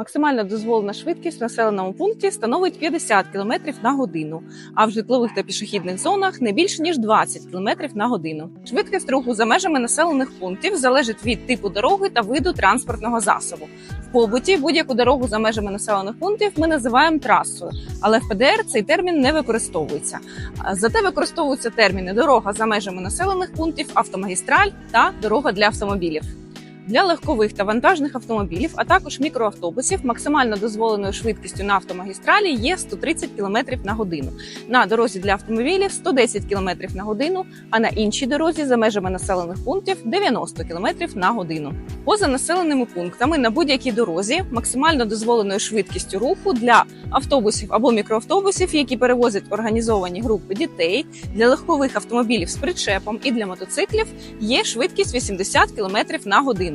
Максимальна дозволена швидкість в населеному пункті становить 50 км на годину, а в житлових та пішохідних зонах не більше ніж 20 км на годину. Швидкість руху за межами населених пунктів залежить від типу дороги та виду транспортного засобу. В побуті будь-яку дорогу за межами населених пунктів ми називаємо трасою, але в ПДР цей термін не використовується. Зате використовуються терміни дорога за межами населених пунктів, автомагістраль та дорога для автомобілів. Для легкових та вантажних автомобілів, а також мікроавтобусів, максимально дозволеною швидкістю на автомагістралі є 130 км на годину. На дорозі для автомобілів 110 км на годину, а на іншій дорозі за межами населених пунктів 90 км на годину. Поза населеними пунктами на будь-якій дорозі максимально дозволеною швидкістю руху для автобусів або мікроавтобусів, які перевозять організовані групи дітей, для легкових автомобілів з причепом і для мотоциклів є швидкість 80 км на годину.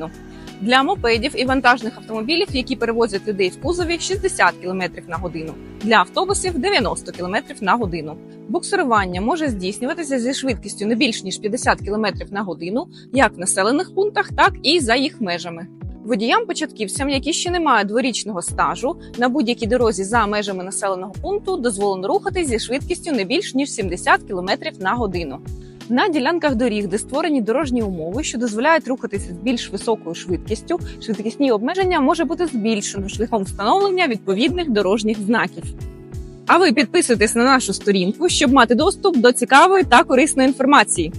Для мопедів і вантажних автомобілів, які перевозять людей в кузові, 60 км на годину. Для автобусів 90 км на годину. Буксирування може здійснюватися зі швидкістю не більш ніж 50 км на годину, як в населених пунктах, так і за їх межами. Водіям-початківцям, які ще не мають дворічного стажу, на будь-якій дорозі за межами населеного пункту дозволено рухатись зі швидкістю не більш ніж 70 км на годину. На ділянках доріг, де створені дорожні умови, що дозволяють рухатися з більш високою швидкістю, швидкісні обмеження може бути збільшено шляхом встановлення відповідних дорожніх знаків. А ви підписуйтесь на нашу сторінку, щоб мати доступ до цікавої та корисної інформації.